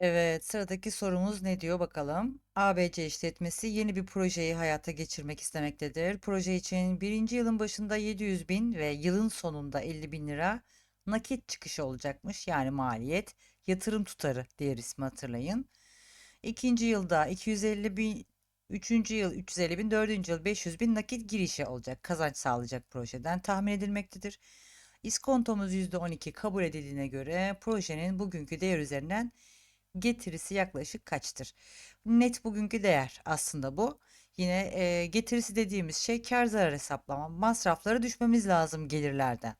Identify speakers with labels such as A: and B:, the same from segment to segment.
A: Evet, sıradaki sorumuz ne diyor bakalım. ABC işletmesi yeni bir projeyi hayata geçirmek istemektedir. Proje için birinci yılın başında 700 bin ve yılın sonunda 50 bin lira nakit çıkışı olacakmış. Yani maliyet, yatırım tutarı diğer ismi hatırlayın. İkinci yılda 250 bin, üçüncü yıl 350 bin, dördüncü yıl 500 bin nakit girişi olacak. Kazanç sağlayacak projeden tahmin edilmektedir. İskontomuz %12 kabul edildiğine göre projenin bugünkü değer üzerinden getirisi yaklaşık kaçtır? Net bugünkü değer aslında bu. Yine e, getirisi dediğimiz şey kar zarar hesaplama. Masraflara düşmemiz lazım gelirlerden.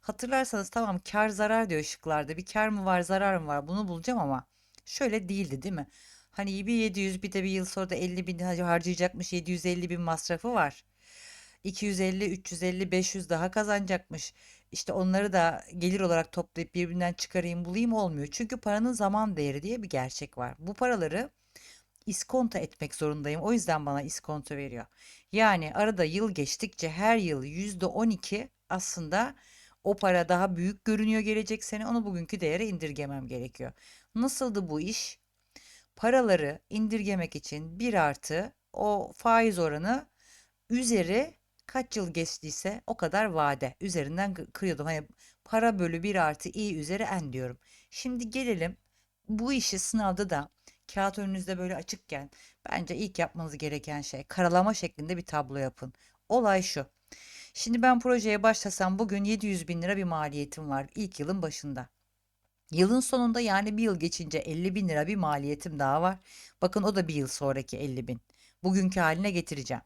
A: Hatırlarsanız tamam kar zarar diyor şıklarda. Bir kar mı var zarar mı var bunu bulacağım ama şöyle değildi değil mi? Hani bir 700 bir de bir yıl sonra da 50 bin harcayacakmış 750 bin masrafı var. 250, 350, 500 daha kazanacakmış. İşte onları da gelir olarak toplayıp birbirinden çıkarayım bulayım olmuyor. Çünkü paranın zaman değeri diye bir gerçek var. Bu paraları iskonto etmek zorundayım. O yüzden bana iskonto veriyor. Yani arada yıl geçtikçe her yıl %12 aslında o para daha büyük görünüyor gelecek sene. Onu bugünkü değere indirgemem gerekiyor. Nasıldı bu iş? Paraları indirgemek için bir artı o faiz oranı üzeri kaç yıl geçtiyse o kadar vade üzerinden kı- kırıyordum. Hani para bölü 1 artı i üzeri n diyorum. Şimdi gelelim bu işi sınavda da kağıt önünüzde böyle açıkken bence ilk yapmanız gereken şey karalama şeklinde bir tablo yapın. Olay şu. Şimdi ben projeye başlasam bugün 700 bin lira bir maliyetim var ilk yılın başında. Yılın sonunda yani bir yıl geçince 50 bin lira bir maliyetim daha var. Bakın o da bir yıl sonraki 50 bin. Bugünkü haline getireceğim.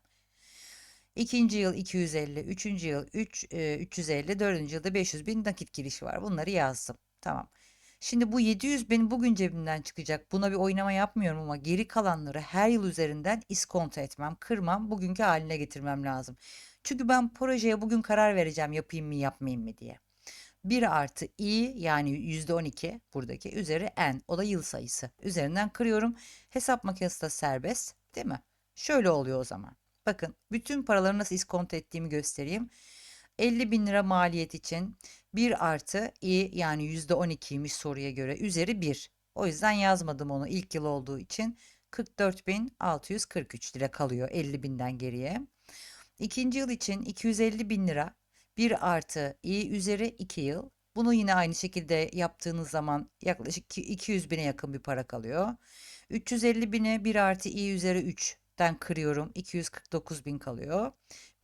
A: İkinci yıl 250, üçüncü yıl 3, e, 350, dördüncü yılda 500 bin nakit girişi var. Bunları yazdım. Tamam. Şimdi bu 700 bin bugün cebimden çıkacak. Buna bir oynama yapmıyorum ama geri kalanları her yıl üzerinden iskonto etmem, kırmam, bugünkü haline getirmem lazım. Çünkü ben projeye bugün karar vereceğim yapayım mı yapmayayım mı diye. 1 artı i yani %12 buradaki üzeri n o da yıl sayısı. Üzerinden kırıyorum. Hesap makinesi de serbest değil mi? Şöyle oluyor o zaman. Bakın bütün paraları nasıl iskonto ettiğimi göstereyim. 50 bin lira maliyet için 1 artı i yani %12'ymiş soruya göre üzeri 1. O yüzden yazmadım onu ilk yıl olduğu için 44.643 lira kalıyor 50 binden geriye. İkinci yıl için 250 bin lira 1 artı i üzeri 2 yıl. Bunu yine aynı şekilde yaptığınız zaman yaklaşık 200 bine yakın bir para kalıyor. 350 bini 1 artı i üzeri 3'ten kırıyorum. 249 bin kalıyor.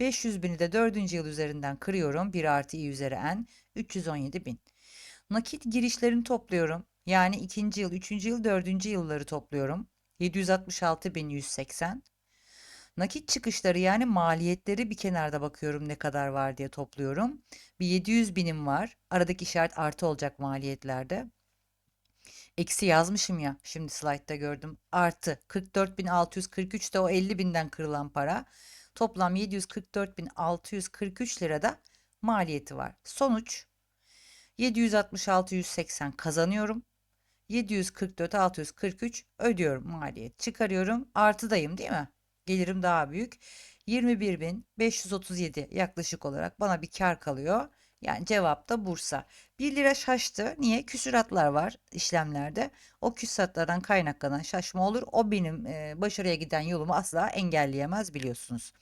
A: 500 bini de 4. yıl üzerinden kırıyorum. 1 artı i üzeri n 317 bin. Nakit girişlerini topluyorum. Yani ikinci yıl, üçüncü yıl, dördüncü yılları topluyorum. 766.180. Nakit çıkışları yani maliyetleri bir kenarda bakıyorum ne kadar var diye topluyorum. Bir 700 binim var. Aradaki işaret artı olacak maliyetlerde. Eksi yazmışım ya şimdi slaytta gördüm. Artı 44.643 de o 50 binden kırılan para. Toplam 744.643 lirada maliyeti var. Sonuç 766.180 kazanıyorum. 744 643 ödüyorum maliyet. Çıkarıyorum. Artıdayım değil mi? Gelirim daha büyük. 21.537 yaklaşık olarak bana bir kar kalıyor. Yani cevap da Bursa. 1 lira şaştı. Niye? Küsuratlar var işlemlerde. O küsuratlardan kaynaklanan şaşma olur. O benim e, başarıya giden yolumu asla engelleyemez biliyorsunuz.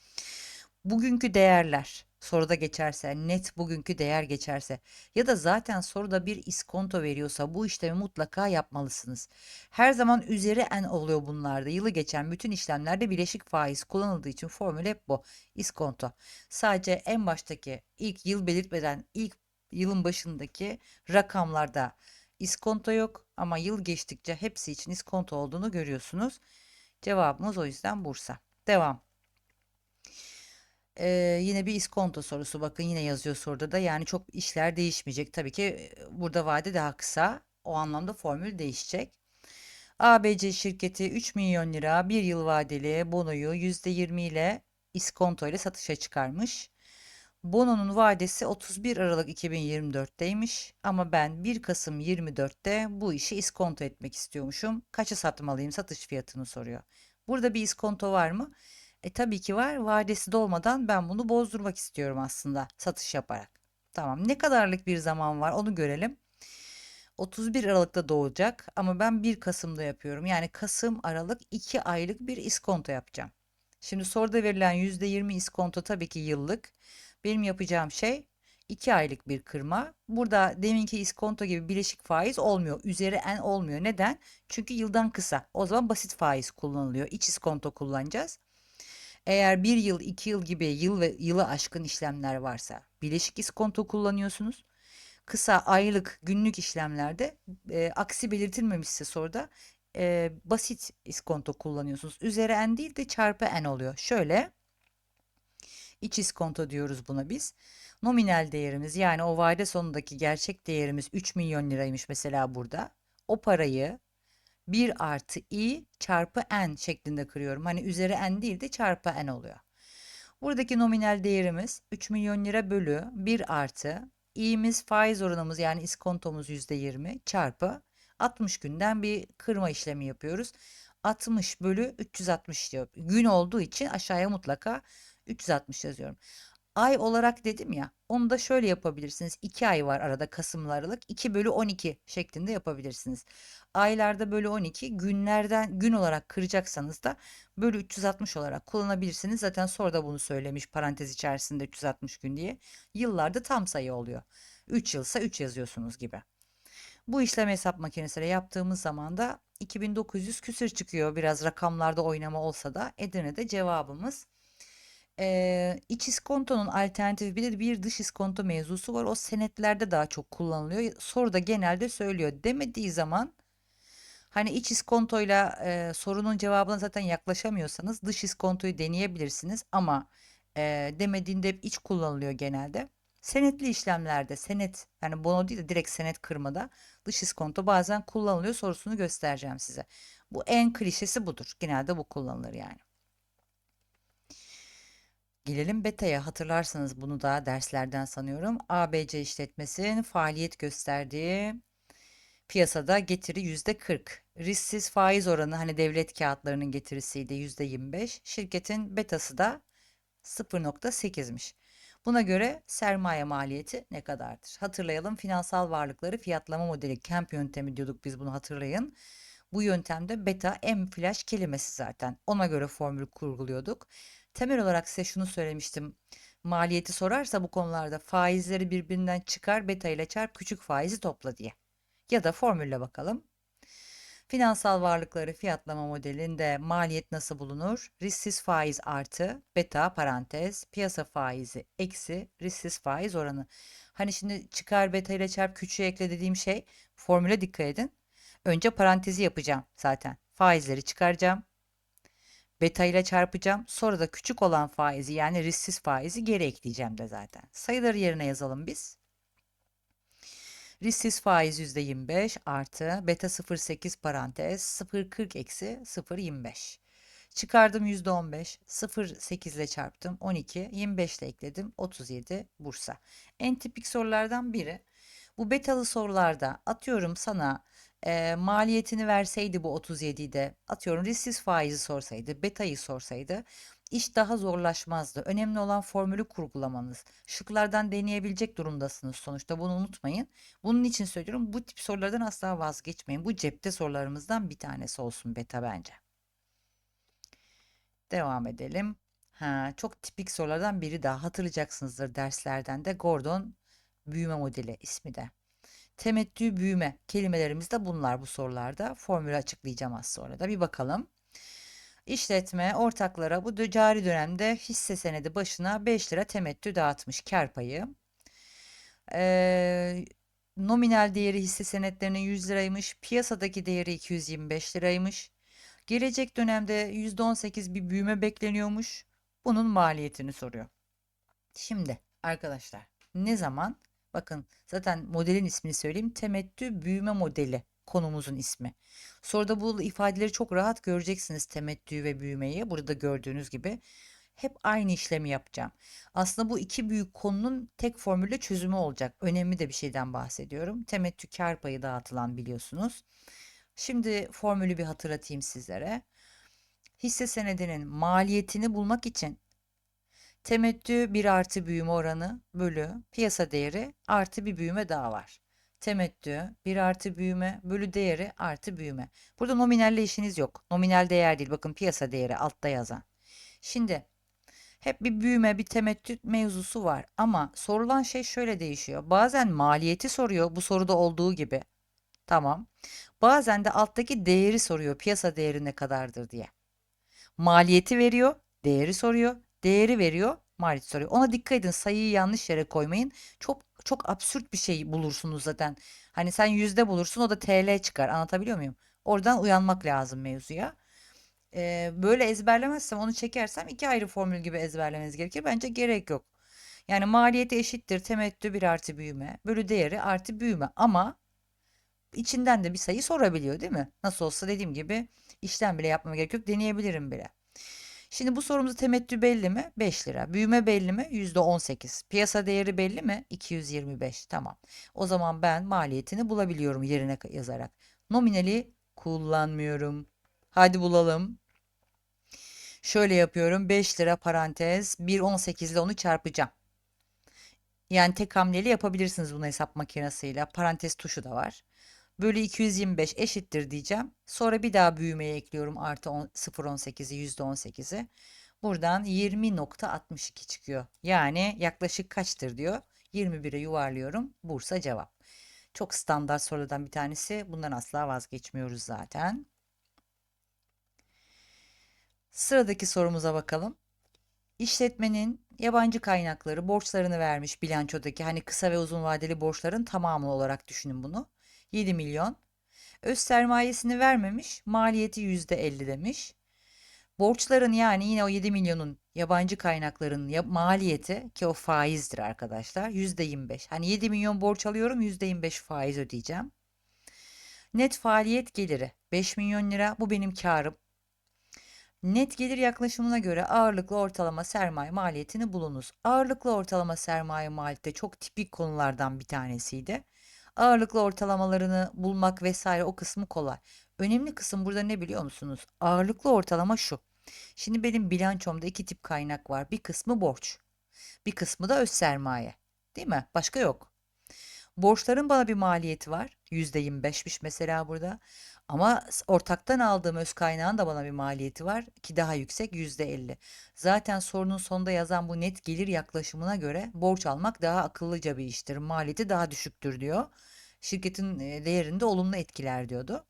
A: Bugünkü değerler soruda geçerse, net bugünkü değer geçerse ya da zaten soruda bir iskonto veriyorsa bu işlemi mutlaka yapmalısınız. Her zaman üzeri en oluyor bunlarda. Yılı geçen bütün işlemlerde bileşik faiz kullanıldığı için formül hep bu. İskonto. Sadece en baştaki ilk yıl belirtmeden ilk yılın başındaki rakamlarda iskonto yok ama yıl geçtikçe hepsi için iskonto olduğunu görüyorsunuz. Cevabımız o yüzden Bursa. Devam. Ee, yine bir iskonto sorusu bakın yine yazıyor soruda da yani çok işler değişmeyecek. Tabii ki burada vade daha kısa o anlamda formül değişecek. ABC şirketi 3 milyon lira bir yıl vadeli bonoyu %20 ile iskonto ile satışa çıkarmış. Bononun vadesi 31 Aralık 2024'teymiş ama ben 1 Kasım 24'te bu işi iskonto etmek istiyormuşum. Kaça satmalıyım satış fiyatını soruyor. Burada bir iskonto var mı? E tabii ki var. Vadesi dolmadan ben bunu bozdurmak istiyorum aslında satış yaparak. Tamam. Ne kadarlık bir zaman var onu görelim. 31 Aralık'ta doğacak ama ben 1 Kasım'da yapıyorum. Yani Kasım, Aralık 2 aylık bir iskonto yapacağım. Şimdi soruda verilen %20 iskonto tabii ki yıllık. Benim yapacağım şey 2 aylık bir kırma. Burada deminki iskonto gibi bileşik faiz olmuyor. Üzeri en olmuyor. Neden? Çünkü yıldan kısa. O zaman basit faiz kullanılıyor. İç iskonto kullanacağız. Eğer bir yıl, iki yıl gibi yıl ve yılı aşkın işlemler varsa bileşik iskonto kullanıyorsunuz. Kısa aylık, günlük işlemlerde e, aksi belirtilmemişse soruda e, basit iskonto kullanıyorsunuz. Üzeri en değil de çarpı en oluyor. Şöyle iç iskonto diyoruz buna biz. Nominal değerimiz yani o vade sonundaki gerçek değerimiz 3 milyon liraymış mesela burada. O parayı 1 artı i çarpı n şeklinde kırıyorum. Hani üzeri n değil de çarpı n oluyor. Buradaki nominal değerimiz 3 milyon lira bölü 1 artı i'miz faiz oranımız yani iskontomuz %20 çarpı 60 günden bir kırma işlemi yapıyoruz. 60 bölü 360 diyor. Gün olduğu için aşağıya mutlaka 360 yazıyorum. Ay olarak dedim ya onu da şöyle yapabilirsiniz. 2 ay var arada Kasım'la Aralık. 2 bölü 12 şeklinde yapabilirsiniz. Aylarda bölü 12 günlerden gün olarak kıracaksanız da bölü 360 olarak kullanabilirsiniz. Zaten soruda bunu söylemiş parantez içerisinde 360 gün diye. Yıllarda tam sayı oluyor. 3 yılsa 3 yazıyorsunuz gibi. Bu işlem hesap makinesiyle yaptığımız zaman da 2900 küsür çıkıyor. Biraz rakamlarda oynama olsa da Edirne'de cevabımız. Ee, iç iskontonun alternatifi bir bir dış iskonto mevzusu var. O senetlerde daha çok kullanılıyor. Soruda genelde söylüyor. Demediği zaman hani iç iskontoyla e, sorunun cevabına zaten yaklaşamıyorsanız dış iskontoyu deneyebilirsiniz. Ama e, demediğinde hep iç kullanılıyor genelde. Senetli işlemlerde senet yani bono değil de direkt senet kırmada dış iskonto bazen kullanılıyor sorusunu göstereceğim size. Bu en klişesi budur. Genelde bu kullanılır yani. Gelelim beta'ya hatırlarsanız bunu da derslerden sanıyorum. ABC işletmesinin faaliyet gösterdiği piyasada getiri %40. Risksiz faiz oranı hani devlet kağıtlarının getirisiydi %25. Şirketin betası da 0.8'miş. Buna göre sermaye maliyeti ne kadardır? Hatırlayalım finansal varlıkları fiyatlama modeli KEMP yöntemi diyorduk biz bunu hatırlayın. Bu yöntemde beta M flash kelimesi zaten. Ona göre formül kurguluyorduk. Temel olarak size şunu söylemiştim. Maliyeti sorarsa bu konularda faizleri birbirinden çıkar beta ile çarp küçük faizi topla diye. Ya da formülle bakalım. Finansal varlıkları fiyatlama modelinde maliyet nasıl bulunur? Risksiz faiz artı beta parantez piyasa faizi eksi risksiz faiz oranı. Hani şimdi çıkar beta ile çarp küçüğü ekle dediğim şey formüle dikkat edin. Önce parantezi yapacağım zaten. Faizleri çıkaracağım. Beta ile çarpacağım. Sonra da küçük olan faizi yani risksiz faizi geri ekleyeceğim de zaten. Sayıları yerine yazalım biz. Risksiz faiz %25 artı beta 0.8 parantez 0.40 eksi 0.25. Çıkardım %15. 0.8 ile çarptım 12. 25 ile ekledim 37 Bursa. En tipik sorulardan biri. Bu betalı sorularda atıyorum sana e, maliyetini verseydi bu 37'yi de atıyorum risksiz faizi sorsaydı, betayı sorsaydı iş daha zorlaşmazdı. Önemli olan formülü kurgulamanız. Şıklardan deneyebilecek durumdasınız sonuçta bunu unutmayın. Bunun için söylüyorum bu tip sorulardan asla vazgeçmeyin. Bu cepte sorularımızdan bir tanesi olsun beta bence. Devam edelim. Ha, çok tipik sorulardan biri daha hatırlayacaksınızdır derslerden de Gordon büyüme modeli ismi de. Temettü büyüme kelimelerimiz de bunlar bu sorularda. Formülü açıklayacağım az sonra da bir bakalım. İşletme ortaklara bu cari dönemde hisse senedi başına 5 lira temettü dağıtmış kar payı. Ee, nominal değeri hisse senetlerinin 100 liraymış. Piyasadaki değeri 225 liraymış. Gelecek dönemde %18 bir büyüme bekleniyormuş. Bunun maliyetini soruyor. Şimdi arkadaşlar ne zaman bakın zaten modelin ismini söyleyeyim temettü büyüme modeli konumuzun ismi. Soruda bu ifadeleri çok rahat göreceksiniz temettü ve büyümeyi. Burada gördüğünüz gibi hep aynı işlemi yapacağım. Aslında bu iki büyük konunun tek formülle çözümü olacak. Önemli de bir şeyden bahsediyorum. Temettü kar payı dağıtılan biliyorsunuz. Şimdi formülü bir hatırlatayım sizlere. Hisse senedinin maliyetini bulmak için temettü 1 artı büyüme oranı bölü piyasa değeri artı bir büyüme daha var. temettü 1 artı büyüme bölü değeri artı büyüme. Burada nominalle işiniz yok. Nominal değer değil. Bakın piyasa değeri altta yazan. Şimdi hep bir büyüme, bir temettü mevzusu var. Ama sorulan şey şöyle değişiyor. Bazen maliyeti soruyor. Bu soruda olduğu gibi. Tamam. Bazen de alttaki değeri soruyor. Piyasa değeri ne kadardır diye. Maliyeti veriyor, değeri soruyor. Değeri veriyor, maliyeti soruyor. Ona dikkat edin. Sayıyı yanlış yere koymayın. Çok çok absürt bir şey bulursunuz zaten. Hani sen yüzde bulursun o da TL çıkar. Anlatabiliyor muyum? Oradan uyanmak lazım mevzuya. Ee, böyle ezberlemezsem onu çekersem iki ayrı formül gibi ezberlemeniz gerekir. Bence gerek yok. Yani maliyeti eşittir temettü bir artı büyüme bölü değeri artı büyüme ama içinden de bir sayı sorabiliyor değil mi? Nasıl olsa dediğim gibi işlem bile yapmama gerek yok deneyebilirim bile. Şimdi bu sorumuzda temettü belli mi? 5 lira. Büyüme belli mi? %18. Piyasa değeri belli mi? 225. Tamam. O zaman ben maliyetini bulabiliyorum yerine yazarak. Nominali kullanmıyorum. Hadi bulalım. Şöyle yapıyorum. 5 lira parantez 1.18 ile onu çarpacağım. Yani tek hamleli yapabilirsiniz bunu hesap makinesiyle. Parantez tuşu da var. Bölü 225 eşittir diyeceğim. Sonra bir daha büyümeye ekliyorum artı 0.18'i %18'i. Buradan 20.62 çıkıyor. Yani yaklaşık kaçtır diyor. 21'e yuvarlıyorum. Bursa cevap. Çok standart sorulardan bir tanesi. Bundan asla vazgeçmiyoruz zaten. Sıradaki sorumuza bakalım. İşletmenin yabancı kaynakları borçlarını vermiş bilançodaki hani kısa ve uzun vadeli borçların tamamı olarak düşünün bunu. 7 milyon. Öz sermayesini vermemiş, maliyeti %50 demiş. Borçların yani yine o 7 milyonun yabancı kaynakların maliyeti ki o faizdir arkadaşlar %25. Hani 7 milyon borç alıyorum %25 faiz ödeyeceğim. Net faaliyet geliri 5 milyon lira bu benim karım. Net gelir yaklaşımına göre ağırlıklı ortalama sermaye maliyetini bulunuz. Ağırlıklı ortalama sermaye maliyeti çok tipik konulardan bir tanesiydi. Ağırlıklı ortalamalarını bulmak vesaire o kısmı kolay. Önemli kısım burada ne biliyor musunuz? Ağırlıklı ortalama şu. Şimdi benim bilançomda iki tip kaynak var. Bir kısmı borç. Bir kısmı da öz sermaye. Değil mi? Başka yok. Borçların bana bir maliyeti var. %25'miş mesela burada. Ama ortaktan aldığım öz kaynağın da bana bir maliyeti var ki daha yüksek %50. Zaten sorunun sonunda yazan bu net gelir yaklaşımına göre borç almak daha akıllıca bir iştir. Maliyeti daha düşüktür diyor. Şirketin değerini de olumlu etkiler diyordu.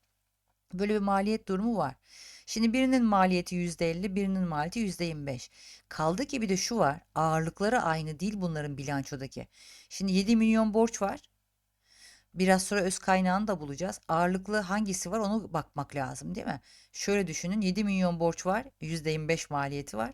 A: Böyle bir maliyet durumu var. Şimdi birinin maliyeti %50, birinin maliyeti %25. Kaldı ki bir de şu var. Ağırlıkları aynı değil bunların bilançodaki. Şimdi 7 milyon borç var. Biraz sonra öz kaynağını da bulacağız. Ağırlıklı hangisi var onu bakmak lazım değil mi? Şöyle düşünün 7 milyon borç var. %25 maliyeti var.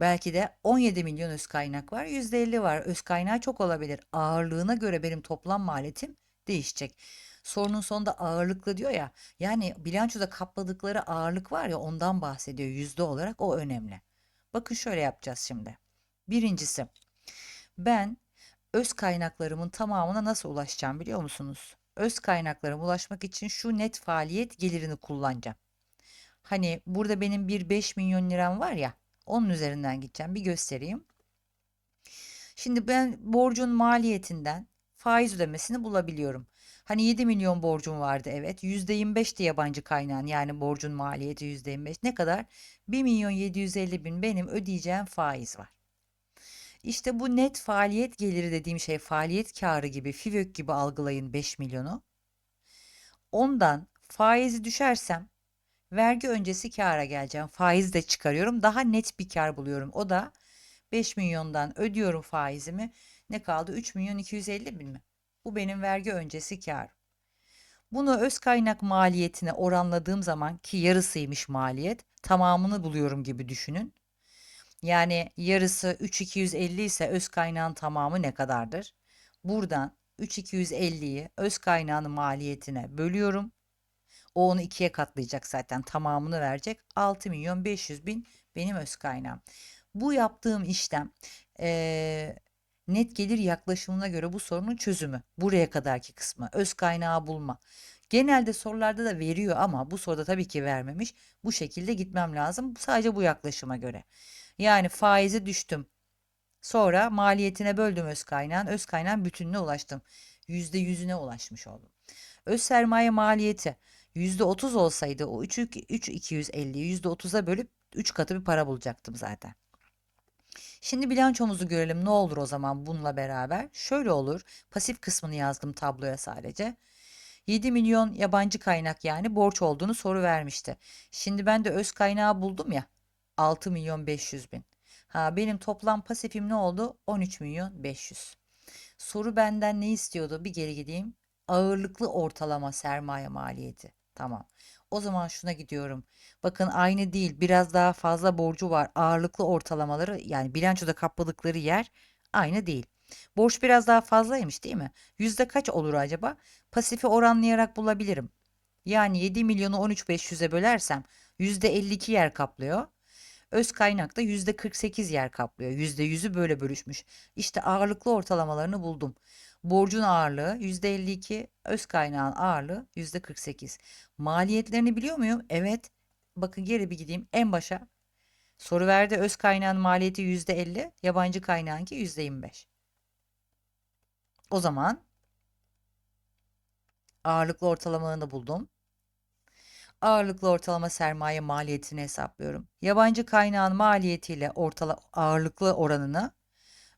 A: Belki de 17 milyon öz kaynak var. %50 var. Öz kaynağı çok olabilir. Ağırlığına göre benim toplam maliyetim değişecek. Sorunun sonunda ağırlıklı diyor ya. Yani bilançoda kapladıkları ağırlık var ya ondan bahsediyor yüzde olarak o önemli. Bakın şöyle yapacağız şimdi. Birincisi ben öz kaynaklarımın tamamına nasıl ulaşacağım biliyor musunuz? Öz kaynaklarıma ulaşmak için şu net faaliyet gelirini kullanacağım. Hani burada benim bir 5 milyon liram var ya onun üzerinden gideceğim bir göstereyim. Şimdi ben borcun maliyetinden faiz ödemesini bulabiliyorum. Hani 7 milyon borcum vardı evet. %25 de yabancı kaynağın yani borcun maliyeti %25 ne kadar? 1 milyon 750 bin benim ödeyeceğim faiz var. İşte bu net faaliyet geliri dediğim şey faaliyet karı gibi, FİVÖK gibi algılayın 5 milyonu. Ondan faizi düşersem vergi öncesi kâra geleceğim. Faiz de çıkarıyorum. Daha net bir kar buluyorum. O da 5 milyondan ödüyorum faizimi. Ne kaldı? 3 milyon 250 bin mi? Bu benim vergi öncesi kar. Bunu öz kaynak maliyetine oranladığım zaman ki yarısıymış maliyet tamamını buluyorum gibi düşünün. Yani yarısı 3250 ise öz kaynağın tamamı ne kadardır? Buradan 3250'yi öz kaynağının maliyetine bölüyorum. O onu ikiye katlayacak zaten tamamını verecek. 6 milyon 500 bin benim öz kaynağım. Bu yaptığım işlem ee, net gelir yaklaşımına göre bu sorunun çözümü. Buraya kadarki kısmı öz kaynağı bulma. Genelde sorularda da veriyor ama bu soruda tabii ki vermemiş. Bu şekilde gitmem lazım. Sadece bu yaklaşıma göre. Yani faizi düştüm. Sonra maliyetine böldüm öz kaynağın. Öz kaynağın bütününe ulaştım. %100'üne ulaşmış oldum. Öz sermaye maliyeti %30 olsaydı o 3 3250'yi %30'a bölüp 3 katı bir para bulacaktım zaten. Şimdi bilançomuzu görelim ne olur o zaman bununla beraber. Şöyle olur. Pasif kısmını yazdım tabloya sadece. 7 milyon yabancı kaynak yani borç olduğunu soru vermişti. Şimdi ben de öz kaynağı buldum ya. 6 milyon 500 bin. Ha benim toplam pasifim ne oldu? 13 milyon 500. Soru benden ne istiyordu? Bir geri gideyim. Ağırlıklı ortalama sermaye maliyeti. Tamam. O zaman şuna gidiyorum. Bakın aynı değil. Biraz daha fazla borcu var. Ağırlıklı ortalamaları yani bilançoda kapladıkları yer aynı değil. Borç biraz daha fazlaymış değil mi? Yüzde kaç olur acaba? Pasifi oranlayarak bulabilirim. Yani 7 milyonu 13.500'e bölersem yüzde 52 yer kaplıyor. Öz kaynak da yüzde 48 yer kaplıyor. Yüzde yüzü böyle bölüşmüş. İşte ağırlıklı ortalamalarını buldum. Borcun ağırlığı yüzde 52, öz kaynağın ağırlığı yüzde 48. Maliyetlerini biliyor muyum? Evet. Bakın geri bir gideyim en başa. Soru verdi öz kaynağın maliyeti yüzde 50, yabancı kaynağınki yüzde 25. O zaman ağırlıklı ortalamalarını buldum. Ağırlıklı ortalama sermaye maliyetini hesaplıyorum. Yabancı kaynağın maliyetiyle ortala ağırlıklı oranını,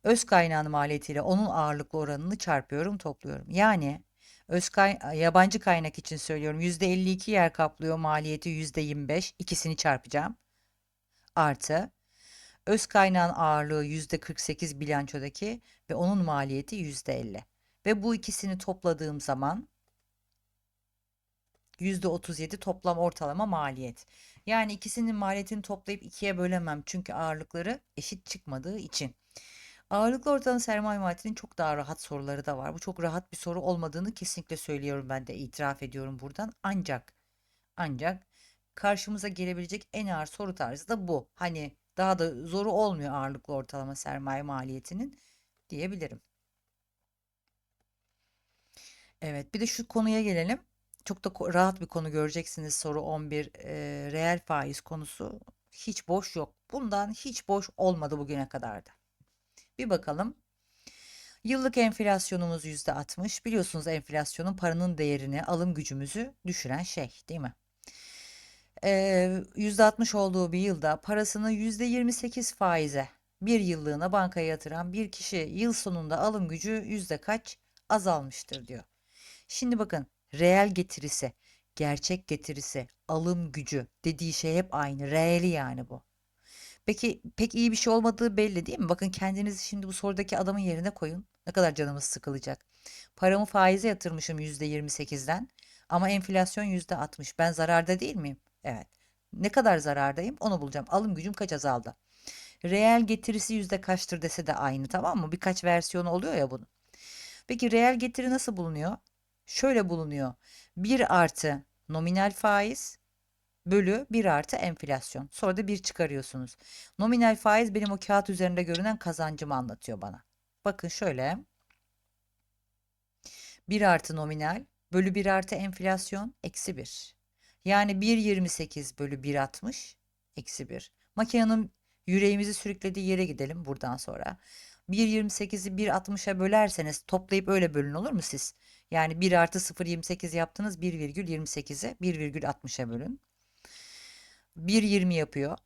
A: öz kaynağın maliyetiyle onun ağırlıklı oranını çarpıyorum, topluyorum. Yani öz kay yabancı kaynak için söylüyorum. %52 yer kaplıyor, maliyeti %25. ikisini çarpacağım. Artı öz kaynağın ağırlığı %48 bilançodaki ve onun maliyeti %50. Ve bu ikisini topladığım zaman %37 toplam ortalama maliyet. Yani ikisinin maliyetini toplayıp ikiye bölemem çünkü ağırlıkları eşit çıkmadığı için. Ağırlıklı ortalama sermaye maliyetinin çok daha rahat soruları da var. Bu çok rahat bir soru olmadığını kesinlikle söylüyorum ben de itiraf ediyorum buradan. Ancak ancak karşımıza gelebilecek en ağır soru tarzı da bu. Hani daha da zoru olmuyor ağırlıklı ortalama sermaye maliyetinin diyebilirim. Evet bir de şu konuya gelelim. Çok da rahat bir konu göreceksiniz soru 11 e, reel faiz konusu. Hiç boş yok. Bundan hiç boş olmadı bugüne kadar da. Bir bakalım. Yıllık enflasyonumuz %60. Biliyorsunuz enflasyonun paranın değerini, alım gücümüzü düşüren şey, değil mi? Ee, %60 olduğu bir yılda parasını %28 faize bir yıllığına bankaya yatıran bir kişi yıl sonunda alım gücü yüzde kaç azalmıştır diyor. Şimdi bakın reel getirisi, gerçek getirisi, alım gücü dediği şey hep aynı. Reeli yani bu. Peki pek iyi bir şey olmadığı belli değil mi? Bakın kendinizi şimdi bu sorudaki adamın yerine koyun. Ne kadar canımız sıkılacak. Paramı faize yatırmışım %28'den ama enflasyon %60. Ben zararda değil miyim? Evet. Ne kadar zarardayım onu bulacağım. Alım gücüm kaç azaldı? Reel getirisi yüzde kaçtır dese de aynı tamam mı? Birkaç versiyonu oluyor ya bunun. Peki reel getiri nasıl bulunuyor? Şöyle bulunuyor. 1 artı nominal faiz bölü 1 artı enflasyon. Sonra da 1 çıkarıyorsunuz. Nominal faiz benim o kağıt üzerinde görünen kazancımı anlatıyor bana. Bakın şöyle. 1 artı nominal bölü 1 artı enflasyon eksi 1. Yani 1.28 bölü 1.60 eksi 1. Makinenin yüreğimizi sürüklediği yere gidelim buradan sonra. 1.28'i 1.60'a bölerseniz toplayıp öyle bölün olur mu siz? Yani 1 artı 0.28 yaptınız 1,28'e 1,60'a bölün. 1.20 yapıyor.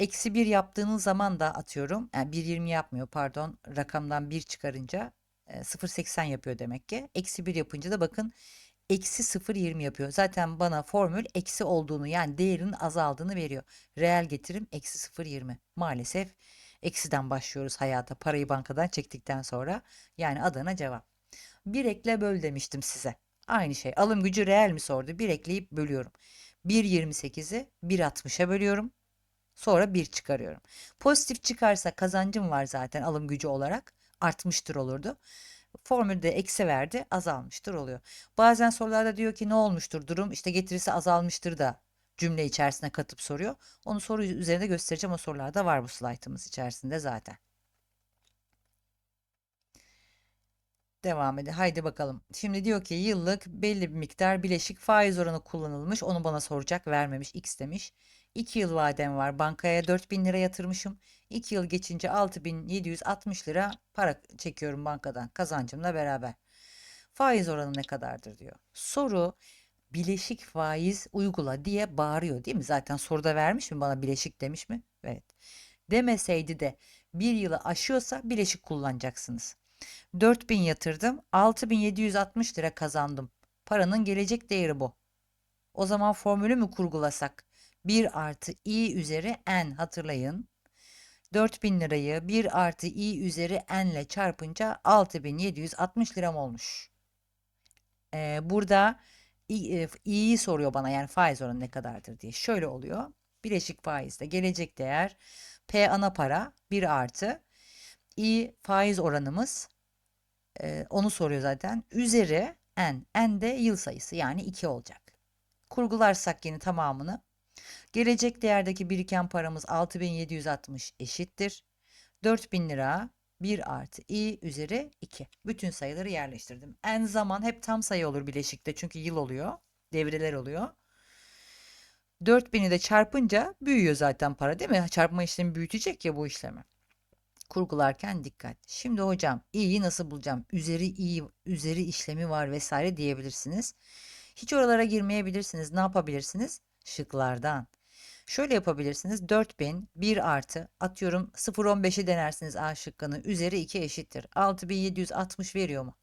A: Eksi 1 yaptığınız zaman da atıyorum. Yani 1.20 yapmıyor pardon. Rakamdan 1 çıkarınca 0.80 yapıyor demek ki. Eksi 1 yapınca da bakın eksi 0.20 yapıyor. Zaten bana formül eksi olduğunu yani değerinin azaldığını veriyor. Reel getirim eksi 0.20. Maalesef eksiden başlıyoruz hayata parayı bankadan çektikten sonra. Yani Adana cevap. Bir ekle böl demiştim size. Aynı şey. Alım gücü reel mi sordu? Bir ekleyip bölüyorum. 1.28'i 1.60'a bölüyorum. Sonra 1 çıkarıyorum. Pozitif çıkarsa kazancım var zaten alım gücü olarak. Artmıştır olurdu. Formülde eksi verdi azalmıştır oluyor. Bazen sorularda diyor ki ne olmuştur durum işte getirisi azalmıştır da cümle içerisine katıp soruyor. Onu soru üzerinde göstereceğim o sorularda var bu slaytımız içerisinde zaten. Devam edelim. Haydi bakalım. Şimdi diyor ki yıllık belli bir miktar bileşik faiz oranı kullanılmış. Onu bana soracak vermemiş x demiş. 2 yıl vadem var. Bankaya 4000 lira yatırmışım. 2 yıl geçince 6760 lira para çekiyorum bankadan kazancımla beraber. Faiz oranı ne kadardır diyor. Soru bileşik faiz uygula diye bağırıyor değil mi? Zaten soruda vermiş mi bana bileşik demiş mi? Evet. Demeseydi de bir yılı aşıyorsa bileşik kullanacaksınız. 4000 yatırdım 6760 lira kazandım. Paranın gelecek değeri bu. O zaman formülü mü kurgulasak? 1 artı i üzeri n hatırlayın. 4000 lirayı 1 artı i üzeri n ile çarpınca 6760 liram olmuş. Ee, burada e, i'yi soruyor bana yani faiz oranı ne kadardır diye. Şöyle oluyor. Bileşik faizde gelecek değer P ana para 1 artı i faiz oranımız e, onu soruyor zaten. Üzeri n. n de yıl sayısı yani 2 olacak. Kurgularsak yine tamamını. Gelecek değerdeki biriken paramız 6760 eşittir. 4000 lira 1 artı i üzeri 2. Bütün sayıları yerleştirdim. En zaman hep tam sayı olur bileşikte çünkü yıl oluyor. Devreler oluyor. 4000'i de çarpınca büyüyor zaten para değil mi? Çarpma işlemi büyütecek ya bu işlemi. Kurgularken dikkat. Şimdi hocam i'yi nasıl bulacağım? Üzeri i, üzeri işlemi var vesaire diyebilirsiniz. Hiç oralara girmeyebilirsiniz. Ne yapabilirsiniz? Şıklardan. Şöyle yapabilirsiniz. 4000 1 artı atıyorum 0.15'i denersiniz A şıkkını. Üzeri 2 eşittir. 6760 veriyor mu?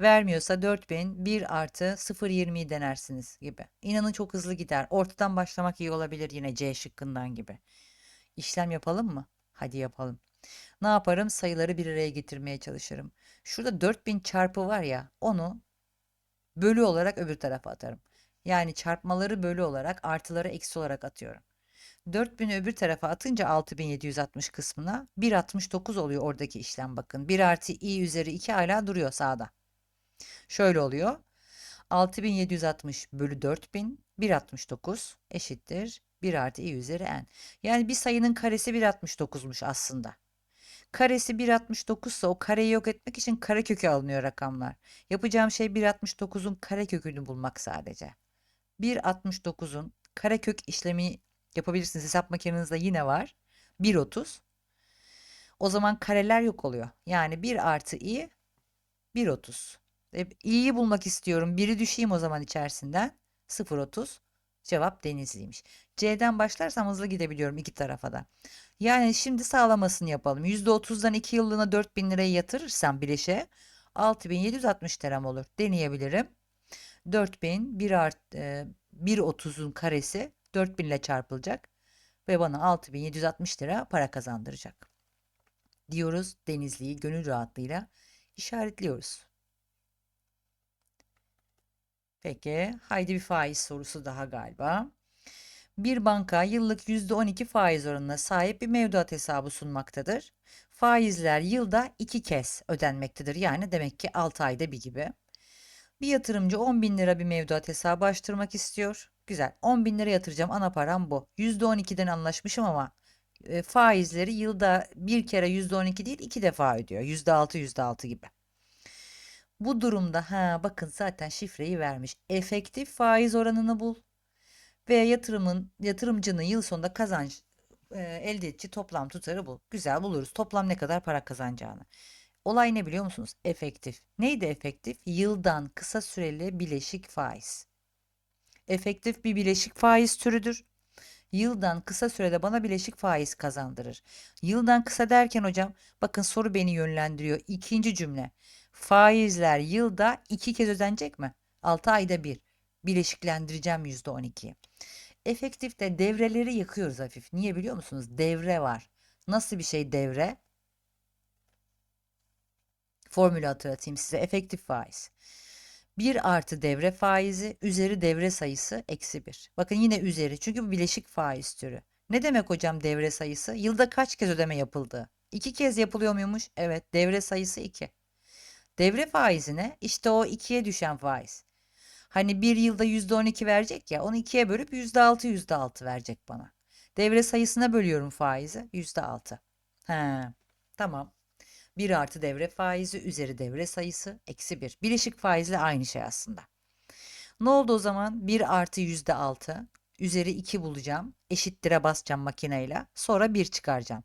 A: Vermiyorsa 4000 1 artı 0.20'yi denersiniz gibi. İnanın çok hızlı gider. Ortadan başlamak iyi olabilir yine C şıkkından gibi. İşlem yapalım mı? Hadi yapalım. Ne yaparım? Sayıları bir araya getirmeye çalışırım. Şurada 4000 çarpı var ya onu bölü olarak öbür tarafa atarım. Yani çarpmaları bölü olarak artıları eksi olarak atıyorum. 4000'i öbür tarafa atınca 6760 kısmına 1.69 oluyor oradaki işlem bakın. 1 artı i üzeri 2 hala duruyor sağda. Şöyle oluyor. 6760 bölü 4000 1.69 eşittir 1 artı i üzeri n. Yani bir sayının karesi 1.69'muş aslında. Karesi 1.69 ise o kareyi yok etmek için karekökü alınıyor rakamlar. Yapacağım şey 1.69'un karekökünü bulmak sadece. 1.69'un karekök işlemi yapabilirsiniz. Hesap makinenizde yine var. 1.30. O zaman kareler yok oluyor. Yani 1 artı i 1.30. E, bulmak istiyorum. 1'i düşeyim o zaman içerisinden. 0.30. Cevap Denizli'ymiş. C'den başlarsam hızlı gidebiliyorum iki tarafa da. Yani şimdi sağlamasını yapalım. %30'dan 2 yıllığına 4000 lirayı yatırırsam bileşe 6760 liram olur. Deneyebilirim. 4000 1 art e, 1.30'un karesi 4000 ile çarpılacak ve bana 6760 lira para kazandıracak. Diyoruz Denizli'yi gönül rahatlığıyla işaretliyoruz. Peki, haydi bir faiz sorusu daha galiba. Bir banka yıllık %12 faiz oranına sahip bir mevduat hesabı sunmaktadır. Faizler yılda iki kez ödenmektedir. Yani demek ki 6 ayda bir gibi. Bir yatırımcı 10 bin lira bir mevduat hesabı açtırmak istiyor. Güzel. 10 bin lira yatıracağım. Ana param bu. %12'den anlaşmışım ama e, faizleri yılda bir kere %12 değil iki defa ödüyor. %6 %6 gibi. Bu durumda ha bakın zaten şifreyi vermiş. Efektif faiz oranını bul ve yatırımın yatırımcının yıl sonunda kazanç e, elde edici toplam tutarı bul. Güzel buluruz. Toplam ne kadar para kazanacağını. Olay ne biliyor musunuz? Efektif. Neydi efektif? Yıldan kısa süreli bileşik faiz. Efektif bir bileşik faiz türüdür. Yıldan kısa sürede bana bileşik faiz kazandırır. Yıldan kısa derken hocam bakın soru beni yönlendiriyor. İkinci cümle. Faizler yılda iki kez ödenecek mi? 6 ayda bir. Bileşiklendireceğim %12'yi. Efektifte devreleri yakıyoruz hafif. Niye biliyor musunuz? Devre var. Nasıl bir şey devre? Formülü hatırlatayım size. Efektif faiz. 1 artı devre faizi üzeri devre sayısı eksi 1. Bakın yine üzeri çünkü bu bileşik faiz türü. Ne demek hocam devre sayısı? Yılda kaç kez ödeme yapıldı? 2 kez yapılıyor muymuş? Evet devre sayısı 2. Devre faizine işte o 2'ye düşen faiz. Hani bir yılda %12 verecek ya onu 2'ye bölüp %6 %6 verecek bana. Devre sayısına bölüyorum faizi %6. He, tamam. 1 artı devre faizi üzeri devre sayısı eksi 1. Bileşik faizle aynı şey aslında. Ne oldu o zaman? 1 artı %6 üzeri 2 bulacağım. Eşittire basacağım makineyle. Sonra 1 çıkaracağım.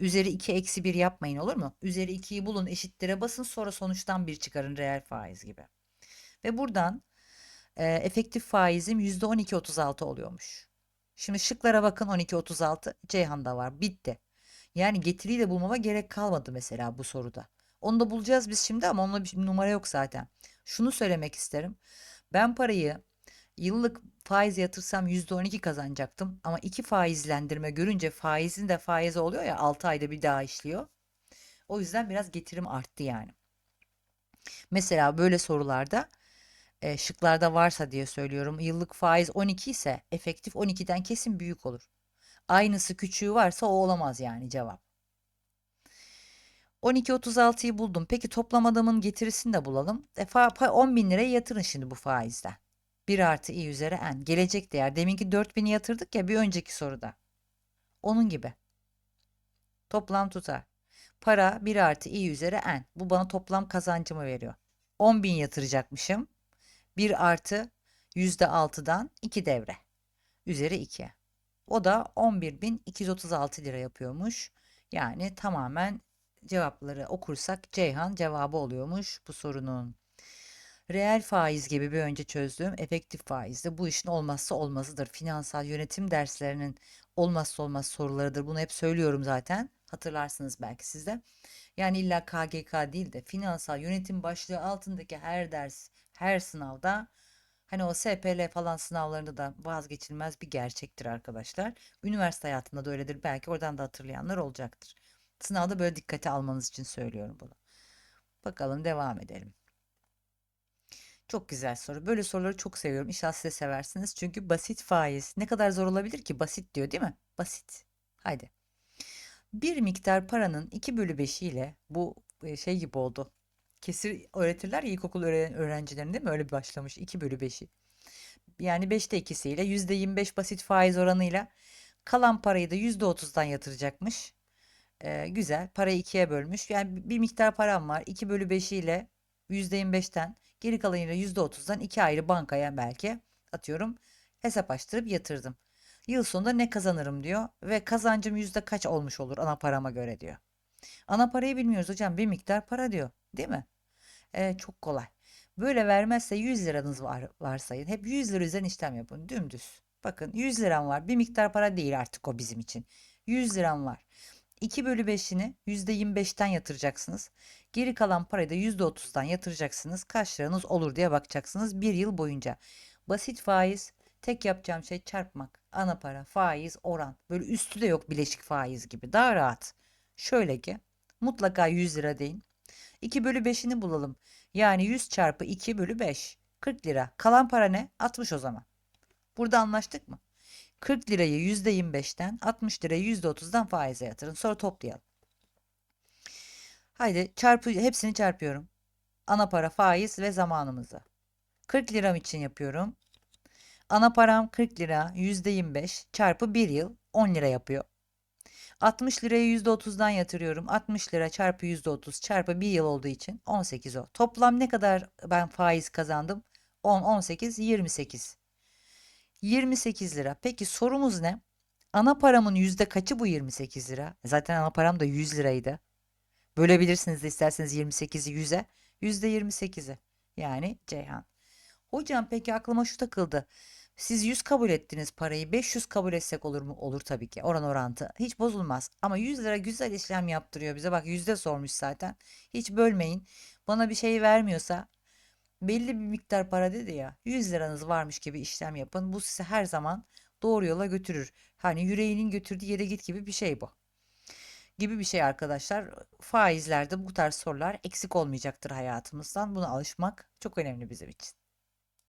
A: Üzeri 2 eksi 1 yapmayın olur mu? Üzeri 2'yi bulun eşitlere basın sonra sonuçtan 1 çıkarın reel faiz gibi. Ve buradan e, efektif faizim %12.36 oluyormuş. Şimdi şıklara bakın 12.36 Ceyhan'da var bitti. Yani getiriyi de bulmama gerek kalmadı mesela bu soruda. Onu da bulacağız biz şimdi ama onunla bir numara yok zaten. Şunu söylemek isterim. Ben parayı yıllık faiz yatırsam %12 kazanacaktım. Ama iki faizlendirme görünce faizin de faizi oluyor ya 6 ayda bir daha işliyor. O yüzden biraz getirim arttı yani. Mesela böyle sorularda e, şıklarda varsa diye söylüyorum. Yıllık faiz 12 ise efektif 12'den kesin büyük olur. Aynısı küçüğü varsa o olamaz yani cevap. 12.36'yı buldum. Peki toplam adamın getirisini de bulalım. E, fa- pa- 10 bin liraya yatırın şimdi bu faizden. 1 artı i üzeri n. Gelecek değer. Deminki 4000'i yatırdık ya bir önceki soruda. Onun gibi. Toplam tutar. Para 1 artı i üzeri n. Bu bana toplam kazancımı veriyor. 10 bin yatıracakmışım. 1 artı %6'dan 2 devre. Üzeri 2. O da 11.236 lira yapıyormuş. Yani tamamen cevapları okursak Ceyhan cevabı oluyormuş bu sorunun. Reel faiz gibi bir önce çözdüğüm efektif faiz de bu işin olmazsa olmazıdır. Finansal yönetim derslerinin olmazsa olmaz sorularıdır. Bunu hep söylüyorum zaten. Hatırlarsınız belki siz de. Yani illa KGK değil de finansal yönetim başlığı altındaki her ders, her sınavda hani o SPL falan sınavlarında da vazgeçilmez bir gerçektir arkadaşlar. Üniversite hayatında da öyledir. Belki oradan da hatırlayanlar olacaktır. Sınavda böyle dikkate almanız için söylüyorum bunu. Bakalım devam edelim. Çok güzel soru. Böyle soruları çok seviyorum. İnşallah siz de seversiniz. Çünkü basit faiz. Ne kadar zor olabilir ki? Basit diyor değil mi? Basit. Haydi. Bir miktar paranın 2 bölü 5'i ile bu e, şey gibi oldu. Kesir öğretirler ya ilkokul öğren değil mi? Öyle bir başlamış. 2 bölü 5'i. Yani 5'te ikisiyle %25 basit faiz oranıyla kalan parayı da %30'dan yatıracakmış. Ee, güzel. Parayı ikiye bölmüş. Yani bir miktar param var. 2 bölü 5 ile %25'ten geri kalanıyla %30'dan iki ayrı bankaya belki atıyorum hesap açtırıp yatırdım. Yıl sonunda ne kazanırım diyor ve kazancım yüzde kaç olmuş olur ana parama göre diyor. Ana parayı bilmiyoruz hocam bir miktar para diyor değil mi? Ee, çok kolay. Böyle vermezse 100 liranız var varsayın. Hep 100 lira üzerinden işlem yapın dümdüz. Bakın 100 liram var bir miktar para değil artık o bizim için. 100 liram var. 2 bölü 5'ini %25'ten yatıracaksınız. Geri kalan parayı da %30'dan yatıracaksınız. Kaç liranız olur diye bakacaksınız bir yıl boyunca. Basit faiz tek yapacağım şey çarpmak. Ana para, faiz, oran. Böyle üstü de yok bileşik faiz gibi. Daha rahat. Şöyle ki mutlaka 100 lira deyin. 2 bölü 5'ini bulalım. Yani 100 çarpı 2 bölü 5. 40 lira. Kalan para ne? 60 o zaman. Burada anlaştık mı? 40 lirayı %25'ten 60 lirayı %30'dan faize yatırın. Sonra toplayalım. Haydi çarpı hepsini çarpıyorum. Ana para, faiz ve zamanımızı. 40 liram için yapıyorum. Ana param 40 lira %25 çarpı 1 yıl 10 lira yapıyor. 60 lirayı %30'dan yatırıyorum. 60 lira çarpı %30 çarpı 1 yıl olduğu için 18 o. Toplam ne kadar ben faiz kazandım? 10, 18, 28. 28 lira. Peki sorumuz ne? Ana paramın yüzde kaçı bu 28 lira? Zaten ana param da 100 liraydı. Bölebilirsiniz de isterseniz 28'i 100'e. Yüzde 28'i. Yani Ceyhan. Hocam peki aklıma şu takıldı. Siz 100 kabul ettiniz parayı. 500 kabul etsek olur mu? Olur tabii ki. Oran orantı. Hiç bozulmaz. Ama 100 lira güzel işlem yaptırıyor bize. Bak yüzde sormuş zaten. Hiç bölmeyin. Bana bir şey vermiyorsa belli bir miktar para dedi ya 100 liranız varmış gibi işlem yapın. Bu sizi her zaman doğru yola götürür. Hani yüreğinin götürdüğü yere git gibi bir şey bu. Gibi bir şey arkadaşlar. Faizlerde bu tarz sorular eksik olmayacaktır hayatımızdan. Buna alışmak çok önemli bizim için.